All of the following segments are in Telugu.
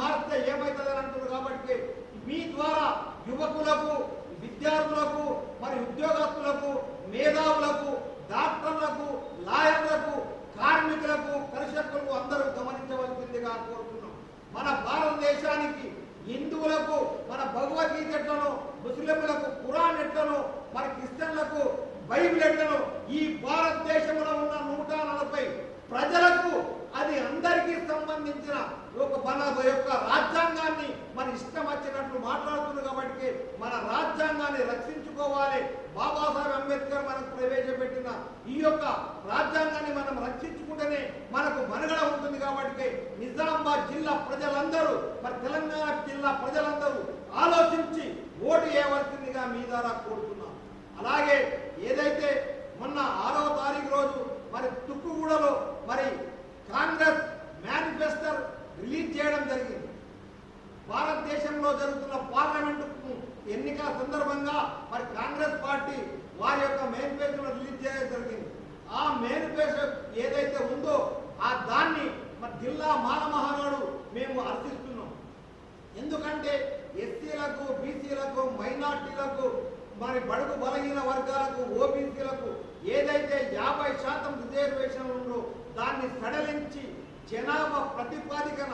మారితే ఏమవుతుంది అని అంటున్నారు కాబట్టి మీ ద్వారా యువకులకు విద్యార్థులకు మరి ఉద్యోగస్తులకు మేధావులకు డాక్టర్లకు లాయర్లకు కార్మికులకు పరిషత్తులకు అందరూ గమనించవలసిందిగా కోరుతున్నాం. మన భారతదేశానికి హిందువులకు మన భగవద్గీత ఎట్లను ముస్లింలకు ఖురాన్ ఎట్లను మన క్రిస్టియన్లకు బైబిల్ ఎట్లను ఈ భారతదేశంలో ఉన్న నూట నలభై సంబంధించిన ఒక మన యొక్క రాజ్యాంగాన్ని మన ఇష్టం వచ్చినట్లు మాట్లాడుతుంది కాబట్టి మన రాజ్యాంగాన్ని రక్షించుకోవాలి. బాబాసాహెబ్ అంబేద్కర్ మనకు ప్రవేశపెట్టిన ఈ యొక్క రాజ్యాంగాన్ని మనం రక్షించుకుంటేనే మనకు మనుగడ ఉంటుంది కాబట్టి నిజామాబాద్ జిల్లా ప్రజలందరూ మరి తెలంగాణ జిల్లా ప్రజలందరూ ఆలోచించి ఓటు వేయవలసిందిగా మీ ద్వారా కోరుతున్నాం. అలాగే ఏదైతే మొన్న ఆరవ తారీఖు రోజు మరి తుక్కుగూడలో మరి కాంగ్రెస్ మేనిఫెస్టర్ రిలీజ్ చేయడం జరిగింది. భారతదేశంలో జరుగుతున్న పార్లమెంటు ఎన్నికల సందర్భంగా మరి కాంగ్రెస్ పార్టీ వారి యొక్క మేనిఫెస్టో రిలీజ్ చేయడం జరిగింది. ఆ మేనిఫెస్టో ఏదైతే ఉందో ఆ దాన్ని మరి జిల్లా మానమహానాడు మేము హర్షిస్తున్నాం. ఎందుకంటే ఎస్సీలకు బీసీలకు మైనార్టీలకు మరి బడుగు బలహీన వర్గాలకు ఓబీసీలకు ఏదైతే యాభై శాతం రిజర్వేషన్ ఉందో దాన్ని సడలించి జనాభా ప్రతిపాదికన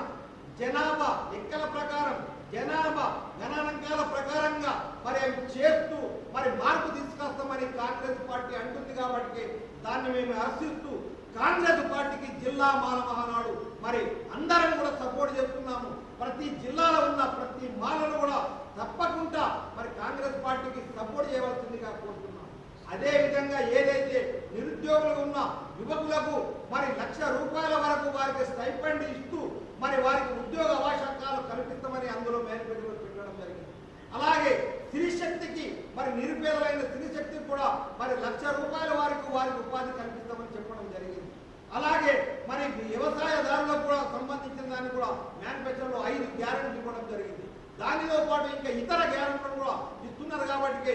జనాభా లెక్కల ప్రకారం జనాభా గణాంకాల ప్రకారంగా మరి అవి చేస్తూ మరి మార్పు తీసుకొస్తామని కాంగ్రెస్ పార్టీ అంటుంది కాబట్టి దాన్ని మేము హర్షిస్తూ కాంగ్రెస్ పార్టీకి జిల్లా మాల మహానాడు మరి అందరం కూడా సపోర్ట్ చేస్తున్నాము ప్రతి జిల్లాలో ఉన్న ప్రతి మాలను కూడా తప్పకుండా మరి కాంగ్రెస్ పార్టీకి సపోర్ట్ చేయవలసిందిగా కోరుతున్నాం అదే విధంగా ఏదైతే నిరుద్యోగులు ఉన్న యువకులకు మరి లక్ష రూపాయల వరకు వారికి స్టైపెండ్ ఇస్తూ మరి వారికి ఉద్యోగ అవకాశాలు కల్పిస్తామని అందులో మేనిఫెస్టోలో పెట్టడం జరిగింది. అలాగే స్త్రీశక్తికి మరి నిరుపేదలైన స్త్రీశక్తికి కూడా మరి లక్ష రూపాయల వారికి వారికి ఉపాధి కల్పిస్తామని చెప్పడం జరిగింది. అలాగే మరి వ్యవసాయదారులకు కూడా సంబంధించిన దాన్ని కూడా మేనిఫెస్టోలో ఐదు గ్యారెంటీ ఇవ్వడం జరిగింది. దానితో పాటు ఇంకా ఇతర గ్యారెంటీలు కూడా ఇస్తున్నారు కాబట్టి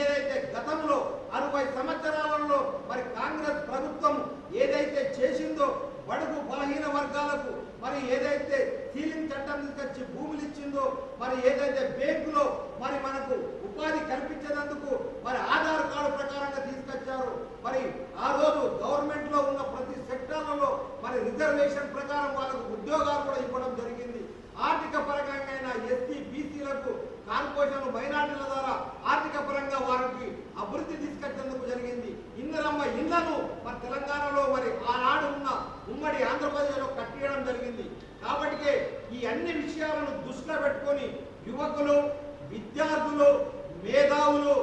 ఏదైతే గతంలో అరవై సంవత్సరాలలో మరి కాంగ్రెస్ ప్రభుత్వం ఏదైతే చేసిందో బడుగు బలహీన వర్గాలకు మరి ఏదైతే సీలింగ్ చట్టం తీసుకొచ్చి భూములు ఇచ్చిందో మరి ఏదైతే బ్యాంకులో మరి మనకు ఉపాధి కల్పించినందుకు మరి ఆధార్ కార్డు ప్రకారంగా తీసుకొచ్చారు. మరి ఆ రోజు గవర్నమెంట్లో ఉన్న ప్రతి సెక్టార్లలో మరి రిజర్వేషన్ ప్రకారం వాళ్ళకు ఉద్యోగాలు కూడా ఇవ్వడం జరిగింది. ఆర్థిక పరంగా ఎస్సీ బీసీలకు కార్పొరేషన్ మైనార్టీల ద్వారా ఆర్థిక పరంగా వారికి అభివృద్ధి ఇందిరమ్మ ఇళ్ళను తెలంగాణలో మరి ఆనాడు ఉన్న ఉమ్మడి ఆంధ్రప్రదేశ్లో కట్టేయడం జరిగింది. కాబట్టి ఈ అన్ని విషయాలను దృష్టిలో పెట్టుకొని యువకులు విద్యార్థులు మేధావులు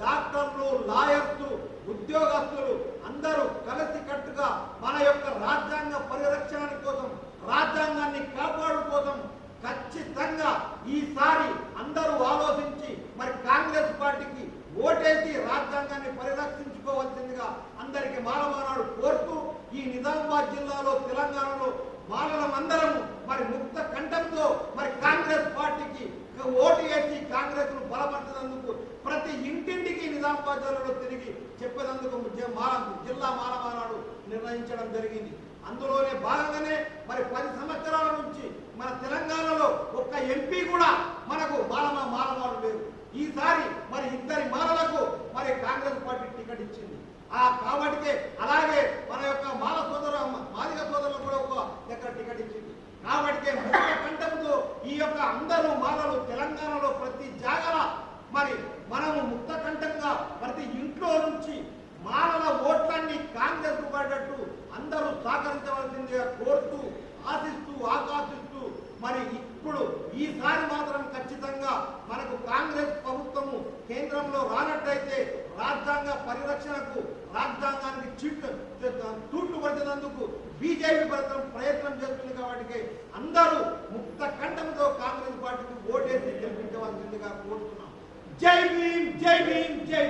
డాక్టర్లు లాయర్స్ ఉద్యోగస్తులు అందరూ కలిసి కట్టుగా మన యొక్క రాజ్యాంగ పరిరక్షణ కోసం రాజ్యాంగాన్ని కాపాడు కోసం ఖచ్చితంగా ఈసారి అందరూ ఆలోచించి మరి కాంగ్రెస్ పార్టీకి ఓటేసి రాజ్యాంగాన్ని పరిరక్షించుకోవాల్సిందిగా అందరికి మానవానాడు కోరుతూ ఈ నిజామాబాద్ జిల్లాలో తెలంగాణలో మానవులందరము మరి ముక్త కంఠంతో మరి కాంగ్రెస్ పార్టీకి ఓటు వేసి కాంగ్రెస్ను బలపరచినందుకు ప్రతి ఇంటింటికి నిజామాబాద్ జిల్లాలో తిరిగి చెప్పేందుకు మా- జిల్లా మానవానాడు నిర్ణయించడం జరిగింది. అందులోనే భాగంగానే మరి పది సంవత్సరాల నుంచి మన తెలంగాణలో ఒక్క ఎంపీ కూడా మనకు మాలమ మాలవాడు లేరు ఈసారి మరి ఇద్దరి మాలలకు మరి కాంగ్రెస్ పార్టీ టికెట్ ఇచ్చింది ఆ కాబట్టికే అలాగే మన యొక్క మాల సోదరు మాదిగ సోదరులకు కూడా ఒక ఎక్కడ టికెట్ ఇచ్చింది కాబట్టి ముఖ్య కంఠంతో ఈ యొక్క అందరూ మాలలు తెలంగాణలో ప్రతి జాగల మరి మనము ముక్త కంఠంగా ప్రతి ఇంట్లో నుంచి మాలల ఓట్లన్నీ కాంగ్రెస్ పడ్డట్టు అందరూ సహకరించవలసిందిగా కోరుతూ ఆశిస్తూ ఆకాశిస్తూ మరి ఇప్పుడు ఈసారి మాత్రం ఖచ్చితంగా మనకు కాంగ్రెస్ ప్రభుత్వము కేంద్రంలో రానట్టయితే రాజ్యాంగ పరిరక్షణకు రాజ్యాంగానికి చీట్లు తూట్లు పడినందుకు బీజేపీ ప్రభుత్వం ప్రయత్నం చేస్తుంది కాబట్టి అందరూ ముక్త కంఠంతో కాంగ్రెస్ పార్టీకి ఓటేసి గెలిపించవలసిందిగా కోరుతున్నాం. జై భీమ్ జై భీమ్ జై